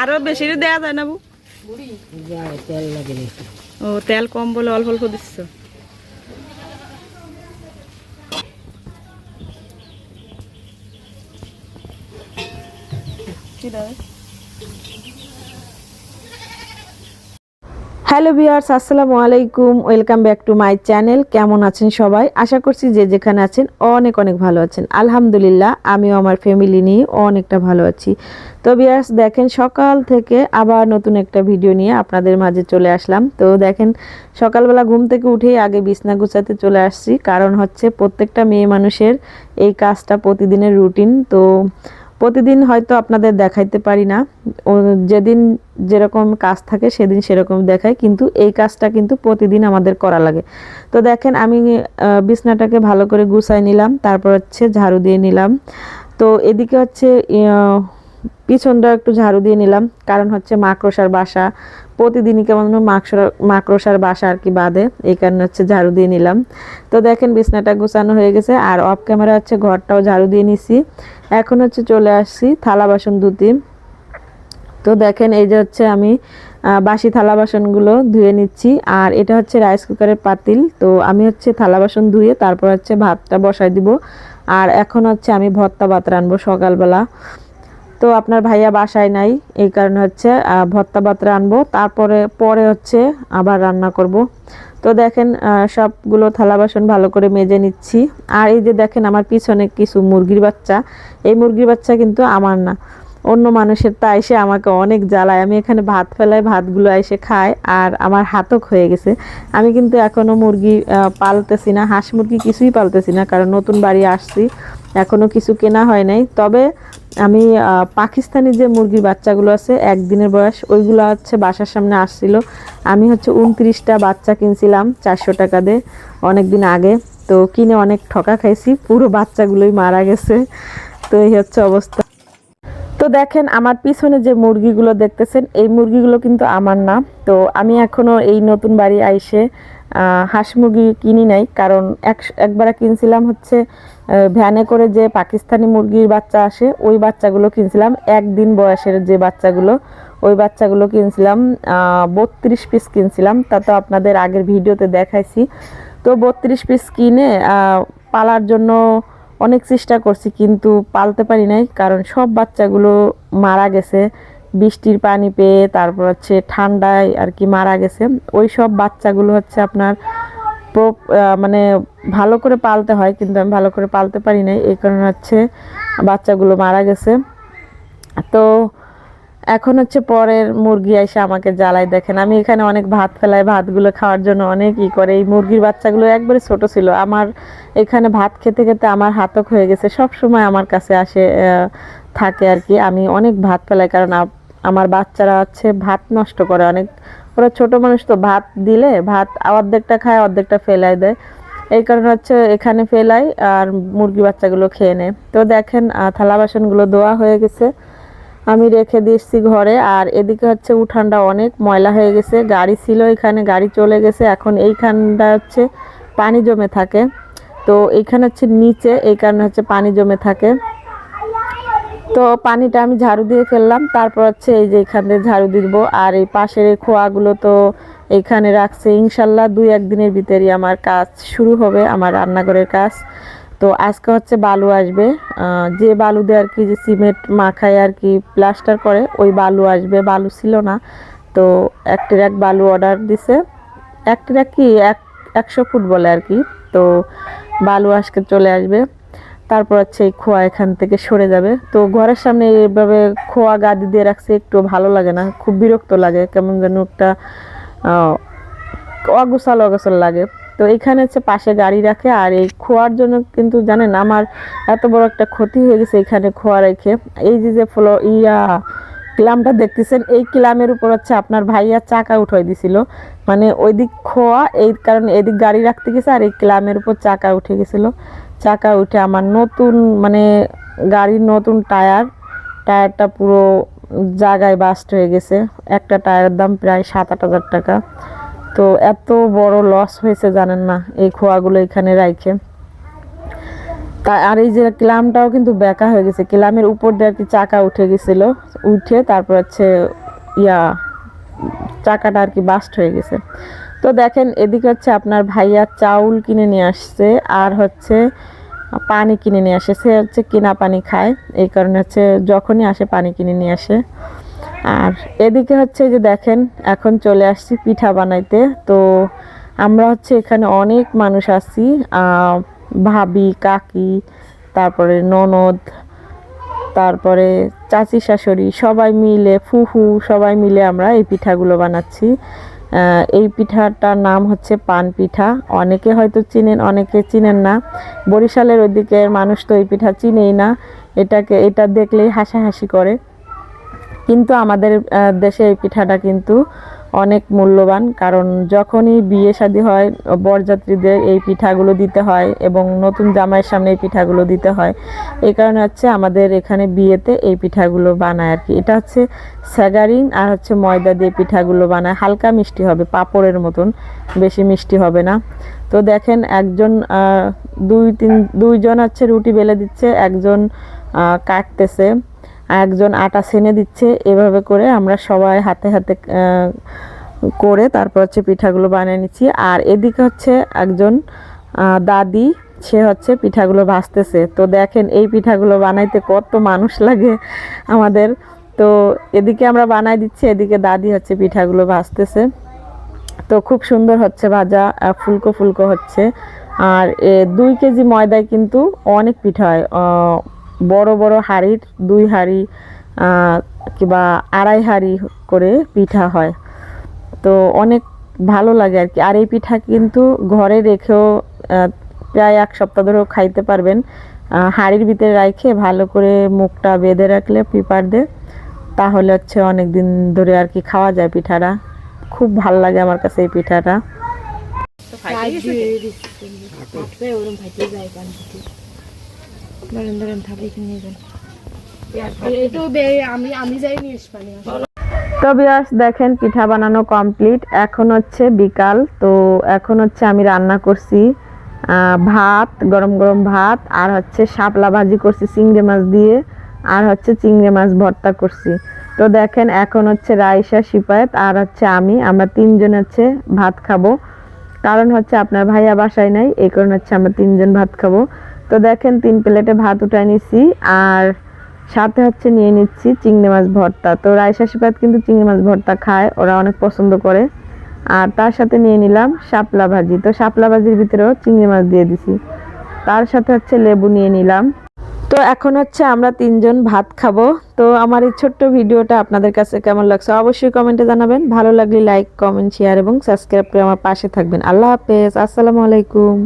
আরও বেশি দেয়া যায় না বু ও তেল কম বলে অল্প অল্প দিচ্ছ। হ্যালো ভিউয়ার্স, আসসালামু আলাইকুম। Welcome back to my channel. কেমন আছেন সবাই? আশা করছি যে যেখানে আছেন অনেক অনেক ভালো আছেন। আলহামদুলিল্লাহ, আমিও আমার ফ্যামিলি নিয়ে অনেকটা ভালো আছি। তো ভিউয়ার্স, দেখেন সকাল থেকে আবার নতুন একটা ভিডিও নিয়ে আপনাদের মাঝে চলে আসলাম। তো দেখেন, সকালবেলা ঘুম থেকে উঠেই আগে বিছনা গুছাতে চলে আসছি। কারণ হচ্ছে প্রত্যেকটা মেয়ে মানুষের এই কাজটা প্রতিদিনের রুটিন তো প্রতিদিন হয়তো আপনাদের দেখাইতে পারি না। যেদিন যেরকম কাজ থাকে সেদিন সেরকম দেখায় কিন্তু এই কাজটা কিন্তু প্রতিদিন আমাদের করা লাগে। তো দেখেন আমি বিছনাটাকে ভালো করে গুছাই নিলাম, তারপর হচ্ছে ঝাড়ু দিয়ে নিলাম। তো এদিকে হচ্ছে পিছনটা একটু ঝাড়ু দিয়ে নিলাম। কারণ হচ্ছে মাকড়সার বাসা। প্রতিদিনই কেমন মাকড়সা, মাকড়সার বাসা আর কি বাঁধে। এই কারণে হচ্ছে ঝাড়ু দিয়ে নিলাম। তো দেখেন বিছনাটা গুছানো হয়ে গেছে। আর অফ ক্যামেরা হচ্ছে ঘরটাও ঝাড়ু দিয়ে নিছি। এখন হচ্ছে চলে আসছি থালা বাসন ধুতি তো দেখেন এই যে হচ্ছে আমি বাসি থালা বাসনগুলো ধুয়ে নিচ্ছি। আর এটা হচ্ছে রাইস কুকারের পাতিল। তো আমি হচ্ছে থালা বাসন ধুয়ে তারপর হচ্ছে ভাতটা বসাই দিব। আর এখন হচ্ছে আমি ভর্তা ভাত রানবো সকালবেলা। তো আপনার ভাইয়া বাসায় নাই, এই কারণে হচ্ছে ভর্তা ভাত রানবো, তারপরে, পরে হচ্ছে আবার রান্না করব। তো দেখেন সবগুলো থালা বাসন ভালো করে মেজে নিচ্ছি। আর এই যে দেখেন আমার পিছনে কিছু মুরগির বাচ্চা, এই মুরগির বাচ্চা কিন্তু আমার না। অন্য মানুষের তা এসে আমাকে অনেক জ্বালায়। আমি এখানে ভাত ফেলাই ভাতগুলো এসে খায় আর আমার হাতক হয়ে গেছে। আমি কিন্তু এখনও মুরগি পালতেছি না, হাঁস মুরগি কিছুই পালতেছি না, কারণ নতুন বাড়ি আসছি। এখনও কিছু কেনা হয় নাই। তবে আমি পাকিস্তানি যে মুরগির বাচ্চাগুলো আছে, একদিনের বয়স, ওইগুলো হচ্ছে বাসার সামনে আসছিল। আমি হচ্ছে উনত্রিশটা বাচ্চা কিনছিলাম, চারশো টাকা দিয়ে অনেক দিন আগে। তো কিনে অনেক ঠকা খাইছি, পুরো বাচ্চাগুলোই মারা গেছে। তো এই হচ্ছে অবস্থা। তো দেখেন আমার পিছনে যে মুরগিগুলো দেখতেছেন, এই মুরগিগুলো কিন্তু আমার না। তো আমি এখনও এই নতুন বাড়ি আইসে হাঁস মুরগি কিনি নাই, কারণ এক, একবার কিনছিলাম হচ্ছে ভ্যানে করে যে পাকিস্তানি মুরগির বাচ্চা আসে, ওই বাচ্চাগুলো কিনছিলাম। একদিন বয়সের যে বাচ্চাগুলো, ওই বাচ্চাগুলো কিনছিলাম বত্রিশ পিস কিনছিলাম। তা তো আপনাদের আগের ভিডিওতে দেখাইছি। তো বত্রিশ পিস কিনে পালার জন্য অনেক চেষ্টা করছি, কিন্তু পালতে পারি নাই, কারণ সব বাচ্চাগুলো মারা গেছে। বৃষ্টির পানি পেয়ে তারপর হচ্ছে ঠান্ডায় আর কি মারা গেছে। ওই সব বাচ্চাগুলো হচ্ছে আপনার মানে ভালো করে পালতে হয়, কিন্তু আমি ভালো করে পালতে পারি নাই, এই কারণে হচ্ছে বাচ্চাগুলো মারা গেছে। তো এখন হচ্ছে পরের মুরগি এসে আমাকে জ্বালাই দেখেন। আমি এখানে অনেক ভাত ফেলাই ভাতগুলো খাওয়ার জন্য অনেক ই করে। এই মুরগির বাচ্চাগুলো একবারে ছোট ছিল। আমার এখানে ভাত খেতে খেতে আমার হাতক হয়ে গেছে। সব সময় আমার কাছে আসে থাকে আর কি। আমি অনেক ভাত ফেলাই কারণ আমার বাচ্চারা হচ্ছে ভাত নষ্ট করে অনেক। ওরা ছোট মানুষ তো ভাত দিলে, ভাত অর্ধেকটা খায়, অর্ধেকটা ফেলাই দেয়। এই কারণে হচ্ছে এখানে ফেলাই আর মুরগি বাচ্চাগুলো খেয়ে নেয়। তো দেখেন থালা বাসনগুলো ধোয়া হয়ে গেছে। আমি রেখে দিয়েছি ঘরে। আর এদিকে হচ্ছে উঠানটা অনেক ময়লা হয়ে গেছে। গাড়ি ছিল এখানে, গাড়ি চলে গেছে। এখন এইখানটা হচ্ছে পানি জমে থাকে। তো এইখানে হচ্ছে নিচে, এই কারণে হচ্ছে পানি জমে থাকে। তো পানিটা আমি ঝাড়ু দিয়ে ফেললাম। তারপর হচ্ছে এই যে এখান দিয়ে ঝাড়ু দিব। আর এই পাশের এই খোয়াগুলো তো এখানে রাখছে। ইনশাল্লাহ দুই একদিনের ভিতরেই আমার কাজ শুরু হবে, আমার রান্নাঘরের কাজ। তো আজকে হচ্ছে বালু আসবে। যে বালু দিয়ে আর কি যে সিমেন্ট মাখায় আর কি প্লাস্টার করে, ওই বালু আসবে। বালু ছিল না। তো একটির এক বালু অর্ডার দিছে। একটির এক কি, এক, একশো ফুট বলে আর কি। তো বালু আজকে চলে আসবে। তারপর হচ্ছে এই খোয়া এখান থেকে সরে যাবে। তো ঘরের সামনে এইভাবে খোয়া গাদি দিয়ে রাখছে, একটু ভালো লাগে না। খুব বিরক্ত লাগে, কেমন যেন একটা অগোছাল অগোছাল লাগে। তো এখানে হচ্ছে পাশে গাড়ি রাখে, আর এই খোয়ার জন্য কিন্তু জানেন আমার এত বড় একটা ক্ষতি হয়ে গেছে এখানে খোয়া রেখে। এই যে যে ফ্লো, ইয়া, ক্লামটা দেখতেছেন, এই ক্লামের উপর হচ্ছে আপনার ভাইয়া চাকা উঠাই দিছিল। মানে ওই দিক খোয়া, এই কারণে এদিক গাড়ি রাখতে গেছে, আর এই ক্লামের উপর চাকা উঠে গেছিল। চাকা উঠে আমার নতুন মানে গাড়ির নতুন টায়ার, টায়ারটা পুরো জায়গায় বাস্ট হয়ে গেছে। একটা টায়ারের দাম প্রায় সাত আট হাজার টাকা। তো এত বড় লস হয়েছে জানেন না, এই খোয়াগুলো এখানে রাইখে। তা আর এই যে ক্লামটাও কিন্তু বেঁকা হয়ে গেছে, ক্লামের উপর দিয়ে আর কি চাকা উঠে গেছিল, উঠে তারপর হচ্ছে ইয়া, চাকাটা আর কি বাস্ট হয়ে গেছে। তো দেখেন এদিকে হচ্ছে আপনার ভাইয়া চাউল কিনে নিয়ে আসছে, আর হচ্ছে পানি কিনে নিয়ে আসে। সে হচ্ছে কিনা পানি খায়, এই কারণে হচ্ছে যখনই আসে পানি কিনে নিয়ে আসে। আর এদিকে হচ্ছে যে দেখেন, এখন চলে আসছি পিঠা বানাইতে। তো আমরা হচ্ছে এখানে অনেক মানুষ আছি ভাবি, কাকি, তারপরে ননদ, তারপরে চাচি, শাশুড়ি, সবাই মিলে, ফুফু, সবাই মিলে আমরা এই পিঠাগুলো বানাচ্ছি। এই পিঠাটার নাম হচ্ছে পান পিঠা। অনেকে হয়তো চিনেন, অনেকে চিনেন না। বরিশালের ওইদিকের মানুষ তো এই পিঠা চিনেই না। এটাকে, এটা দেখলেই হাসাহাসি করে। কিন্তু আমাদের দেশে এই পিঠাটা কিন্তু অনেক মূল্যবান। কারণ যখনই বিয়ে শাদী হয়, বরযাত্রীদের এই পিঠাগুলো দিতে হয় এবং নতুন জামাইয়ের সামনে এই পিঠাগুলো দিতে হয়। এই কারণে হচ্ছে আমাদের এখানে বিয়েতে এই পিঠাগুলো বানায় আর কি। এটা হচ্ছে স্যাগারিন আর হচ্ছে ময়দা দিয়ে পিঠাগুলো বানায়। হালকা মিষ্টি হবে, পাঁপড়ের মতন, বেশি মিষ্টি হবে না। তো দেখেন একজন দুই তিন, দুইজন হচ্ছে রুটি বেলে দিচ্ছে, একজন কাটতেছে। একজন আটা সেনে দিচ্ছে, এভাবে করে আমরা সবাই হাতে হাতে করে তারপর হচ্ছে পিঠাগুলো বানিয়ে নিচ্ছি। আর এদিকে হচ্ছে একজন দাদি, সে হচ্ছে পিঠাগুলো ভাজতেছে। তো দেখেন এই পিঠাগুলো বানাইতে কত মানুষ লাগে আমাদের। তো এদিকে আমরা বানাই দিচ্ছি, এদিকে দাদি হচ্ছে পিঠাগুলো ভাজতেছে। তো খুব সুন্দর হচ্ছে ভাজা ফুলকো ফুলকো হচ্ছে। আর দুই কেজি ময়দায় কিন্তু অনেক পিঠা হয় বড় বড় হাঁড়ির দুই হাঁড়ি কিংবা আড়াই হাঁড়ি করে পিঠা হয়। তো অনেক ভালো লাগে আর কি। আর এই পিঠা কিন্তু ঘরে রেখেও প্রায় এক সপ্তাহ ধরেও খাইতে পারবেন। হাঁড়ির ভিতরে রাখে ভালো করে মুখটা বেঁধে রাখলে পিপার দিয়ে তাহলে হচ্ছে অনেক দিন ধরে আর কি খাওয়া যায় পিঠাটা। খুব ভালো লাগে আমার কাছে এই পিঠাটা ফাটবে ওরম ফাটে যায় পান পিঠে ধরেন ধরেন থাপে এখানে নিয়ে যান। একটু বে- আমি আমি যাই নিয়ে আসবানি তো বিয়াস দেখেন পিঠা বানানো কমপ্লিট এখন হচ্ছে বিকাল তো এখন হচ্ছে আমি রান্না করছি ভাত গরম গরম ভাত আর হচ্ছে শাপলা ভাজি করছি চিংড়ি মাছ দিয়ে আর হচ্ছে চিংড়ি মাছ ভর্তা করছি। তো দেখেন এখন হচ্ছে রাইসা সিপায়েত আর হচ্ছে আমি আমরা তিনজন হচ্ছে ভাত খাব। কারণ হচ্ছে আপনার ভাইয়া বাসায় নাই এই কারণে হচ্ছে আমরা তিনজন ভাত খাব। তো দেখেন, তিন প্লেটে ভাত উঠায় নিছি, আর সাথে হচ্ছে নিয়ে নিচ্ছি চিংড়ি মাছ ভর্তা। তো রায়সা সিপাত কিন্তু চিংড়ি মাছ ভর্তা খায়, ওরা অনেক পছন্দ করে। আর তার সাথে নিয়ে নিলাম শাপলা ভাজি। তো শাপলা ভাজির ভিতরেও চিংড়ি মাছ দিয়ে দিছি। তার সাথে হচ্ছে লেবু নিয়ে নিলাম। তো এখন হচ্ছে আমরা তিনজন ভাত খাব। তো আমার এই ছোট্ট ভিডিওটা আপনাদের কাছে কেমন লাগছে অবশ্যই কমেন্টে জানাবেন। ভালো লাগলে লাইক, কমেন্ট শেয়ার এবং সাবস্ক্রাইব করে আমার পাশে থাকবেন। আল্লাহ হাফেজ, আসসালামু আলাইকুম।